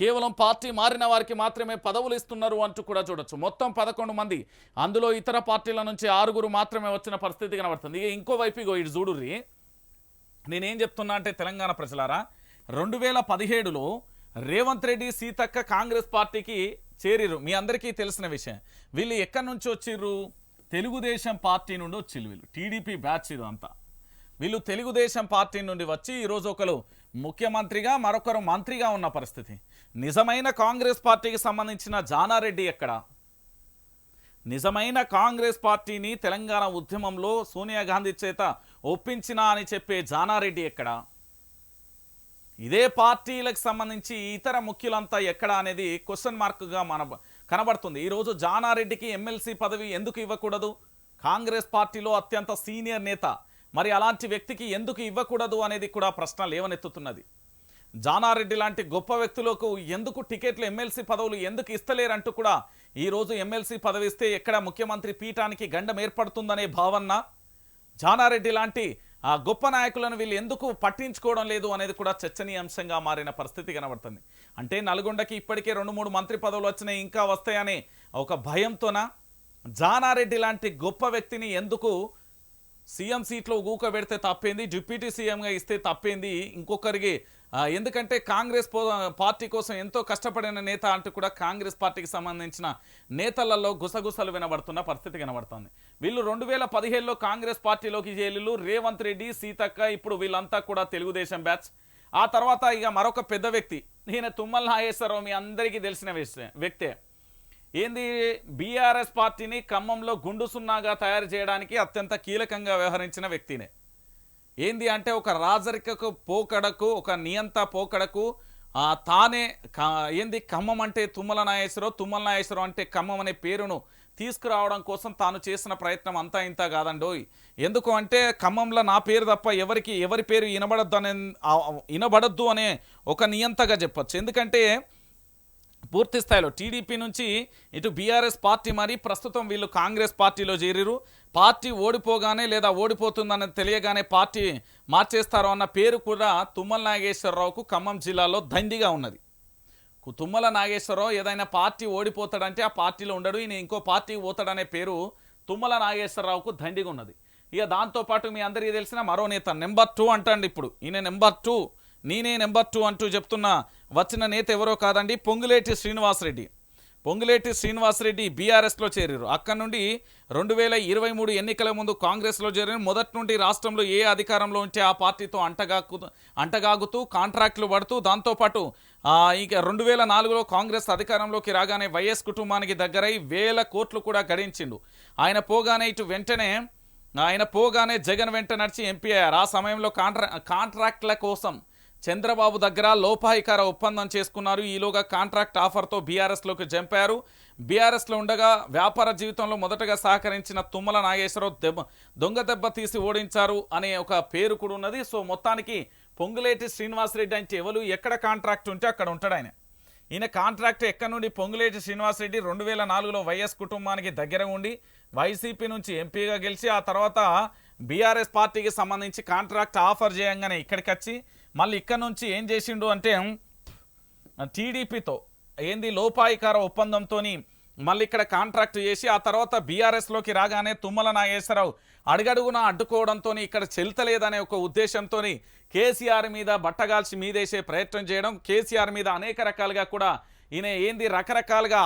కేవలం పార్టీ మారిన వారికి మాత్రమే పదవులు ఇస్తున్నారు అంటూ కూడా చూడొచ్చు. మొత్తం పదకొండు మంది. అందులో ఇతర పార్టీల నుంచి ఆరుగురు మాత్రమే వచ్చిన పరిస్థితి కనబడుతుంది. ఇక ఇంకో వైపు ఇగో ఇటు చూడుర్రి. నేనేం చెప్తున్నా అంటే తెలంగాణ ప్రజలారా రెండు వేల పదిహేడులో రేవంత్ రెడ్డి సీతక్క కాంగ్రెస్ పార్టీకి చేరిరు మీ అందరికీ తెలిసిన విషయం. వీళ్ళు ఎక్కడి నుంచి వచ్చిర్రు? తెలుగుదేశం పార్టీ నుండి వచ్చిర్రు వీళ్ళు. టీడీపీ బ్యాచ్ ఇదంతా వీళ్ళు తెలుగుదేశం పార్టీ నుండి వచ్చి ఈరోజు ఒకరు ముఖ్యమంత్రిగా మరొకరు మంత్రిగా ఉన్న పరిస్థితి. నిజమైన కాంగ్రెస్ పార్టీకి సంబంధించిన జానారెడ్డి ఎక్కడ? నిజమైన కాంగ్రెస్ పార్టీని తెలంగాణ ఉద్యమంలో సోనియా గాంధీ చేత ఒప్పించినా అని చెప్పే జానారెడ్డి ఎక్కడ? ఇదే పార్టీలకు సంబంధించి ఇతర ముఖ్యులంతా ఎక్కడ అనేది క్వశ్చన్ మార్క్గా మన కనబడుతుంది. ఈరోజు జానారెడ్డికి ఎమ్మెల్సీ పదవి ఎందుకు ఇవ్వకూడదు? కాంగ్రెస్ పార్టీలో అత్యంత సీనియర్ నేత. మరి అలాంటి వ్యక్తికి ఎందుకు ఇవ్వకూడదు అనేది కూడా ప్రశ్న లేవనెత్తుతున్నది. జానారెడ్డి లాంటి గొప్ప వ్యక్తులకు ఎందుకు టికెట్లు ఎమ్మెల్సీ పదవులు ఎందుకు ఇస్తలేరంటూ కూడా ఈరోజు ఎమ్మెల్సీ పదవి ఇస్తే ఎక్కడ ముఖ్యమంత్రి పీఠానికి గండం ఏర్పడుతుందనే భావన? జానారెడ్డి లాంటి ఆ గొప్ప నాయకులను వీళ్ళు ఎందుకు పట్టించుకోవడం లేదు అనేది కూడా చర్చనీయాంశంగా మారిన పరిస్థితి కనబడుతుంది. అంటే నల్గొండకి ఇప్పటికే రెండు మూడు మంత్రి పదవులు వచ్చినాయి ఇంకా వస్తాయనే ఒక భయంతోన? జానారెడ్డి లాంటి గొప్ప వ్యక్తిని ఎందుకు సీఎం సీట్లో ఊకబెడితే తప్పేంది? డిప్యూటీ సీఎంగా ఇస్తే తప్పేంది? ఇంకొకరికి ఎందుకంటే కాంగ్రెస్ పో- పార్టీ కోసం ఎంతో కష్టపడిన నేత అంటూ కూడా కాంగ్రెస్ పార్టీకి సంబంధించిన నేతలలో గుసగుసలు వినబడుతున్న పరిస్థితి కనబడుతుంది. వీళ్ళు రెండు వేల పదిహేడులో కాంగ్రెస్ పార్టీలోకి చేరిలు రేవంత్ రెడ్డి సీతక్క ఇప్పుడు వీళ్ళంతా కూడా తెలుగుదేశం బ్యాచ్. ఆ తర్వాత ఇక మరొక పెద్ద వ్యక్తి ఈయన తుమ్మల నాగేశ్వరరావు మీ అందరికీ తెలిసిన వ్యక్తే. ఏంది? బీఆర్ఎస్ పార్టీని ఖమ్మంలో గుండు సున్నాగా తయారు చేయడానికి అత్యంత కీలకంగా వ్యవహరించిన వ్యక్తినే. ఏంది అంటే ఒక రాజరికకు పోకడకు ఒక నియంత పోకడకు తానే ఏంది ఖమ్మం అంటే తుమ్మల నాగేశ్వరరావు తుమ్మల నాగేశ్వరరావు అంటే ఖమ్మం అనే పేరును తీసుకురావడం కోసం తాను చేసిన ప్రయత్నం అంతా ఇంత కాదండోయ్. ఎందుకు అంటే ఖమ్మంలో నా పేరు తప్ప ఎవరికి ఎవరి పేరు వినబడద్దు అనే వినబడద్దు అనే ఒక నియంతగా చెప్పొచ్చు. ఎందుకంటే పూర్తి స్థాయిలో టీడీపీ నుంచి ఇటు బీఆర్ఎస్ పార్టీ మరి ప్రస్తుతం వీళ్ళు కాంగ్రెస్ పార్టీలో చేరిరు పార్టీ ఓడిపోగానే లేదా ఓడిపోతుందని తెలియగానే పార్టీ మార్చేస్తారో అన్న పేరు కూడా తుమ్మల నాగేశ్వరరావుకు ఖమ్మం జిల్లాలో దండిగా ఉన్నది. తుమ్మల నాగేశ్వరరావు ఏదైనా పార్టీ ఓడిపోతాడంటే ఆ పార్టీలో ఉండడు. ఈయన ఇంకో పార్టీకి పోతాడనే పేరు తుమ్మల నాగేశ్వరరావుకు దండిగా ఉన్నది. ఇక దాంతోపాటు మీ అందరికీ తెలిసిన మరో నేత నెంబర్ టూ అంటండి ఇప్పుడు. ఈయన నెంబర్ టూ. నేనే నెంబర్ టూ అంటూ చెప్తున్న. వచ్చిన నేత ఎవరో కాదండి పొంగులేటి శ్రీనివాసరెడ్డి. పొంగులేటి శ్రీనివాసరెడ్డి బీఆర్ఎస్లో చేరారు అక్కడి నుండి రెండు వేల ఇరవై మూడు ఎన్నికల ముందు కాంగ్రెస్లో చేరిన మొదటి నుండి రాష్ట్రంలో ఏ అధికారంలో ఉంటే ఆ పార్టీతో అంటగాకు అంటగాగుతూ కాంట్రాక్టులు పడుతూ దాంతోపాటు ఇక రెండు వేల నాలుగులో కాంగ్రెస్ అధికారంలోకి రాగానే వైఎస్ కుటుంబానికి దగ్గరై వేల కోట్లు కూడా గడించిండు. ఆయన పోగానే ఇటు వెంటనే ఆయన పోగానే జగన్ వెంట నడిచి ఎంపీ అయ్యారు. ఆ సమయంలో కాంట్రా కాంట్రాక్ట్ల కోసం చంద్రబాబు దగ్గర లోపాయికార ఒప్పందం చేసుకున్నారు. ఈలోగా కాంట్రాక్ట్ ఆఫర్తో బీఆర్ఎస్లోకి జంపారు. బీఆర్ఎస్లో ఉండగా వ్యాపార జీవితంలో మొదటగా సహకరించిన తుమ్మల నాగేశ్వరరావు దెబ్బ దొంగ దెబ్బ తీసి ఓడించారు అనే ఒక పేరు కూడా ఉన్నది. సో మొత్తానికి పొంగులేటి శ్రీనివాసరెడ్డి అంటే ఎవరు ఎక్కడ కాంట్రాక్ట్ ఉంటే అక్కడ ఉంటాడు ఆయన. ఈయన కాంట్రాక్ట్ ఎక్కడి నుండి పొంగులేటి శ్రీనివాసరెడ్డి రెండు వేల నాలుగులో వైఎస్ కుటుంబానికి దగ్గర ఉండి వైసీపీ నుంచి ఎంపీగా గెలిచి ఆ తర్వాత బీఆర్ఎస్ పార్టీకి సంబంధించి కాంట్రాక్ట్ ఆఫర్ చేయంగానే ఇక్కడికి వచ్చి మళ్ళీ ఇక్కడ నుంచి ఏం చేసిండు అంటే టీడీపీతో ఏంది లోపాయికార ఒప్పందంతో మళ్ళీ ఇక్కడ కాంట్రాక్ట్ చేసి ఆ తర్వాత బీఆర్ఎస్లోకి రాగానే తుమ్మల నాగేశ్వరరావు అడుగడుగున అడ్డుకోవడంతో ఇక్కడ చెల్తలేదనే ఒక ఉద్దేశంతో కేసీఆర్ మీద బట్టగాల్చి మీదేసే ప్రయత్నం చేయడం కేసీఆర్ మీద అనేక రకాలుగా కూడా ఈయన ఏంది రకరకాలుగా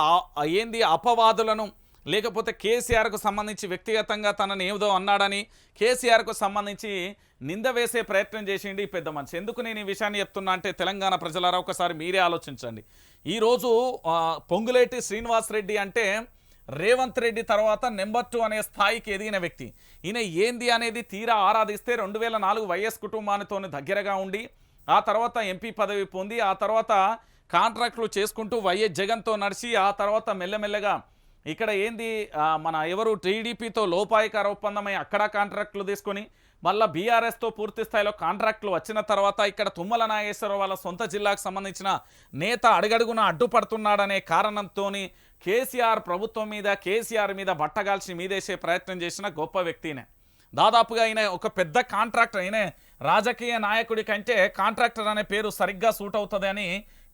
ఏంది అపవాదులను లేకపోతే కేసీఆర్కు సంబంధించి వ్యక్తిగతంగా తనని ఏదో అన్నాడని కేసీఆర్కు సంబంధించి నింద వేసే ప్రయత్నం చేసిండి పెద్ద మనిషి. ఎందుకు నేను ఈ విషయాన్ని చెప్తున్నా అంటే తెలంగాణ ప్రజలారా ఒకసారి మీరే ఆలోచించండి. ఈరోజు పొంగులేటి శ్రీనివాస్ రెడ్డి అంటే రేవంత్ రెడ్డి తర్వాత నెంబర్ టూ అనే స్థాయికి ఎదిగిన వ్యక్తి. ఈయన ఏంది అనేది తీరా ఆరాధిస్తే రెండు వేల నాలుగు వైఎస్ కుటుంబానితో దగ్గరగా ఉండి ఆ తర్వాత ఎంపీ పదవి పొంది ఆ తర్వాత కాంట్రాక్టులు చేసుకుంటూ వైఎస్ జగన్తో నడిచి ఆ తర్వాత మెల్లమెల్లగా ఇక్కడ ఏంది? మన ఎవరు టీడీపీతో లోపాయికార ఒప్పందమై అక్కడ కాంట్రాక్టులు తీసుకొని మళ్ళీ బీఆర్ఎస్తో పూర్తి స్థాయిలో కాంట్రాక్టులు వచ్చిన తర్వాత ఇక్కడ తుమ్మల నాగేశ్వరరావు వాళ్ళ సొంత జిల్లాకు సంబంధించిన నేత అడుగడుగున అడ్డుపడుతున్నాడనే కారణంతో కేసీఆర్ ప్రభుత్వం మీద కేసీఆర్ మీద బట్టగాల్చి మీదేసే ప్రయత్నం చేసిన గొప్ప వ్యక్తినే. దాదాపుగా ఆయన ఒక పెద్ద కాంట్రాక్టర్ ఆయన రాజకీయ నాయకుడి కంటే కాంట్రాక్టర్ అనే పేరు సరిగ్గా సూట్ అవుతుంది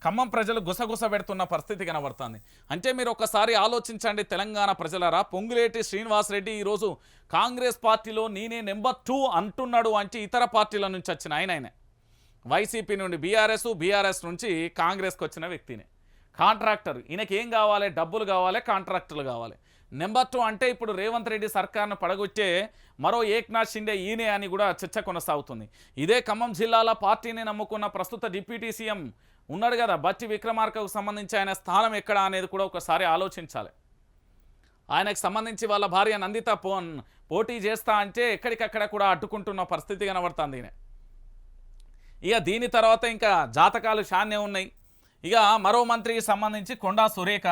ఖమ్మం ప్రజలు గుసగుస పెడుతున్న పరిస్థితి కనబడుతుంది. అంటే మీరు ఒకసారి ఆలోచించండి తెలంగాణ ప్రజలరా. పొంగులేటి శ్రీనివాసరెడ్డి ఈరోజు కాంగ్రెస్ పార్టీలో నేనే నెంబర్ టూ అంటున్నాడు అంటే ఇతర పార్టీల నుంచి వచ్చిన ఆయన ఆయనే వైసీపీ నుండి బీఆర్ఎస్ బీఆర్ఎస్ నుంచి కాంగ్రెస్కి వచ్చిన వ్యక్తినే. కాంట్రాక్టర్ ఈయనకి ఏం కావాలి? డబ్బులు కావాలి కాంట్రాక్టర్లు కావాలి. నెంబర్ టూ అంటే ఇప్పుడు రేవంత్ రెడ్డి సర్కార్ను పడగొట్టే మరో ఏక్నాథ్ షిండే ఈయనే అని కూడా చర్చ కొనసాగుతుంది. ఇదే ఖమ్మం జిల్లాల పార్టీని నమ్ముకున్న ప్రస్తుత డిప్యూటీ సీఎం ఉన్నాడు కదా బట్టి విక్రమార్కకు సంబంధించి ఆయన స్థానం ఎక్కడ అనేది కూడా ఒకసారి ఆలోచించాలి. ఆయనకు సంబంధించి వాళ్ళ భార్య నందిత పో పోటీ చేస్తా అంటే ఎక్కడికక్కడ కూడా అడ్డుకుంటున్న పరిస్థితి కనబడుతుంది ఈయన. ఇక దీని తర్వాత ఇంకా జాతకాలు షాన్నే ఉన్నాయి. ఇక మరో మంత్రికి సంబంధించి కొండా సురేఖ.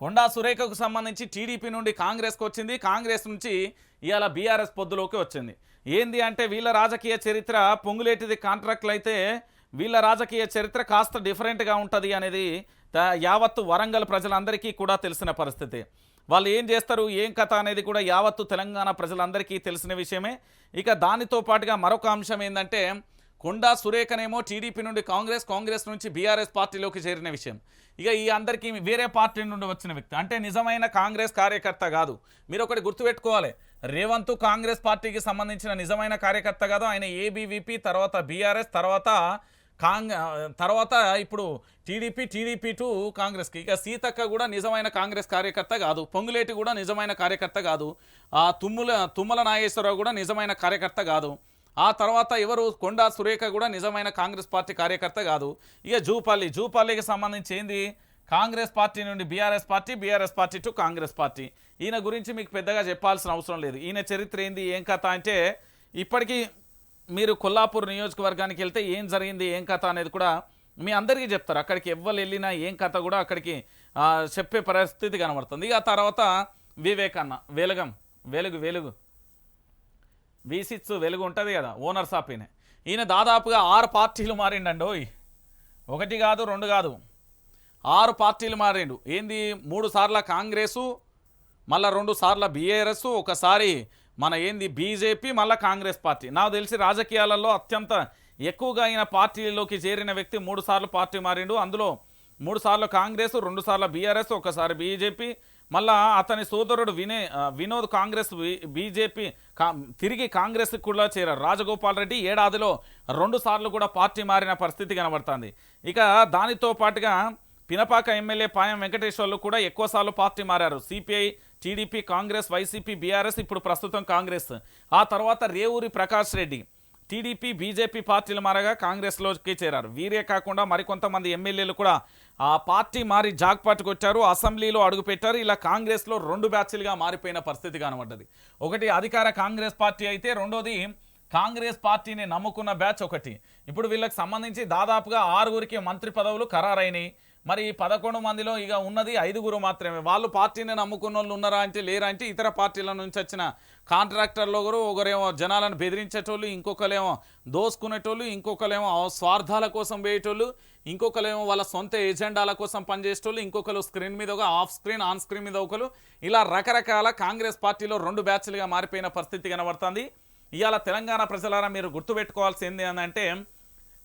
కొండా సురేఖకు సంబంధించి టీడీపీ నుండి కాంగ్రెస్కి వచ్చింది. కాంగ్రెస్ నుంచి ఇవాళ బీఆర్ఎస్ పొద్దులోకి వచ్చింది. ఏంది అంటే వీళ్ళ రాజకీయ చరిత్ర పొంగులేటిది కాంట్రాక్ట్లు అయితే వీళ్ళ రాజకీయ చరిత్ర కాస్త డిఫరెంట్గా ఉంటుంది అనేది యావత్తు వరంగల్ ప్రజలందరికీ కూడా తెలిసిన పరిస్థితి. వాళ్ళు ఏం చేస్తారు ఏం కథ అనేది కూడా యావత్తు తెలంగాణ ప్రజలందరికీ తెలిసిన విషయమే. ఇక దానితో పాటుగా మరొక అంశం ఏంటంటే కొండా సురేఖనేమో టీడీపీ నుండి కాంగ్రెస్ కాంగ్రెస్ నుంచి బీఆర్ఎస్ పార్టీలోకి చేరిన విషయం. ఇక ఈ అందరికీ వేరే పార్టీ నుండి వచ్చిన వ్యక్తి. అంటే నిజమైన కాంగ్రెస్ కార్యకర్త కాదు. మీరు ఒకటి గుర్తుపెట్టుకోవాలి. రేవంత్ కాంగ్రెస్ పార్టీకి సంబంధించిన నిజమైన కార్యకర్త కాదు. ఆయన ఏబీవీపీ తర్వాత బీఆర్ఎస్ తర్వాత కాంగ్ తర్వాత ఇప్పుడు టీడీపీ టీడీపీ టు కాంగ్రెస్కి. ఇక సీతక్క కూడా నిజమైన కాంగ్రెస్ కార్యకర్త కాదు. పొంగులేటి కూడా నిజమైన కార్యకర్త కాదు. ఆ తుమ్ముల తుమ్మల నాగేశ్వరరావు కూడా నిజమైన కార్యకర్త కాదు. ఆ తర్వాత ఎవరు? కొండా సురేఖ కూడా నిజమైన కాంగ్రెస్ పార్టీ కార్యకర్త కాదు. ఇక జూపల్లి జూపల్లికి సంబంధించి ఏంది? కాంగ్రెస్ పార్టీ నుండి BRS party BRS party to Congress party. ఈయన గురించి మీకు పెద్దగా చెప్పాల్సిన అవసరం లేదు. ఈయన చరిత్ర ఏంది? ఏం కథ? అంటే ఇప్పటికీ మీరు కొల్లాపూర్ నియోజకవర్గానికి వెళ్తే ఏం జరిగింది ఏం కథ అనేది కూడా మీ అందరికీ చెప్తారు. అక్కడికి ఎవ్వరు వెళ్ళినా ఏం కథ కూడా అక్కడికి చెప్పే పరిస్థితి కనబడుతుంది. ఇక ఆ తర్వాత వివేకన్న వెలుగం వెలుగు వెలుగు. వి వెలుగు ఉంటుంది కదా ఓనర్స్ ఆఫ్ ఈయన దాదాపుగా ఆరు పార్టీలు మారిండండి ఓయ్. ఒకటి కాదు రెండు కాదు. ఆరు పార్టీలు మారిండు. ఏంది? మూడు సార్ల కాంగ్రెసు మళ్ళీ రెండు సార్ల బీఆర్ఎస్ ఒకసారి మన ఏంది బీజేపీ మళ్ళీ కాంగ్రెస్ పార్టీ. నాకు తెలిసి రాజకీయాలలో అత్యంత ఎక్కువగా అయిన పార్టీలోకి చేరిన వ్యక్తి మూడు సార్లు పార్టీ మారిండు. అందులో మూడు సార్లు కాంగ్రెస్ రెండు సార్లు బీఆర్ఎస్ ఒకసారి బీజేపీ. మళ్ళా అతని సోదరుడు వినే వినోద్ కాంగ్రెస్ బీజేపీ కా తిరిగి కాంగ్రెస్కి కూడా చేరారు. రాజగోపాల్ రెడ్డి ఏడాదిలో రెండు సార్లు కూడా పార్టీ మారిన పరిస్థితి కనబడుతుంది. ఇక దానితో పాటుగా పినపాక ఎమ్మెల్యే పాయం వెంకటేశ్వర్లు కూడా ఎక్కువసార్లు పార్టీ మారారు. CPI TDP Congress YCP BRS ఇప్పుడు ప్రస్తుతం కాంగ్రెస్. ఆ తర్వాత రేవూరి ప్రకాష్ రెడ్డి. టీడీపీ బీజేపీ పార్టీలు మారగా కాంగ్రెస్లోకి చేరారు. వీరే కాకుండా మరికొంతమంది ఎమ్మెల్యేలు కూడా ఆ పార్టీ మారి జాక్పాట్కి వచ్చారు. అసెంబ్లీలో అడుగుపెట్టారు. ఇలా కాంగ్రెస్లో రెండు బ్యాచ్లుగా మారిపోయిన పరిస్థితి కనబడ్డది. ఒకటి అధికార కాంగ్రెస్ పార్టీ అయితే రెండోది కాంగ్రెస్ పార్టీని నమ్ముకున్న బ్యాచ్ ఒకటి. ఇప్పుడు వీళ్ళకి సంబంధించి దాదాపుగా ఆరుగురికి మంత్రి పదవులు ఖరారైనాయి. మరి ఈ పదకొండు మందిలో ఇక ఉన్నది ఐదుగురు మాత్రమే. వాళ్ళు పార్టీని నమ్ముకున్న వాళ్ళు ఉన్నారా అంటే లేరా అంటే ఇతర పార్టీల నుంచి వచ్చిన కాంట్రాక్టర్లు ఒకరు ఒకరేమో జనాలను బెదిరించేటోళ్ళు ఇంకొకరేమో దోసుకునేటోళ్ళు ఇంకొకరేమో స్వార్థాల కోసం వేయటోళ్ళు ఇంకొకరేమో వాళ్ళ సొంత ఎజెండాల కోసం పనిచేసేటోళ్ళు ఇంకొకరు స్క్రీన్ మీద ఒక ఆఫ్ స్క్రీన్ ఆన్ స్క్రీన్ మీద ఒకరు. ఇలా రకరకాల కాంగ్రెస్ పార్టీలో రెండు బ్యాచ్లుగా మారిపోయిన పరిస్థితి కనబడుతుంది. ఇవాళ తెలంగాణ ప్రజలారా మీరు గుర్తుపెట్టుకోవాల్సింది ఏంటంటే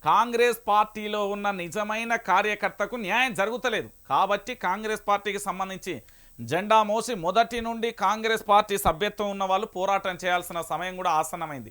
కాంగ్రెస్ పార్టీలో ఉన్న నిజమైన కార్యకర్తకు న్యాయం జరుగుతలేదు. కాబట్టి కాంగ్రెస్ పార్టీకి సంబంధించి జెండా మోసి మొదటి నుండి కాంగ్రెస్ పార్టీ సభ్యత్వం ఉన్న వాళ్ళు పోరాటం చేయాల్సిన సమయం కూడా ఆసన్నమైంది.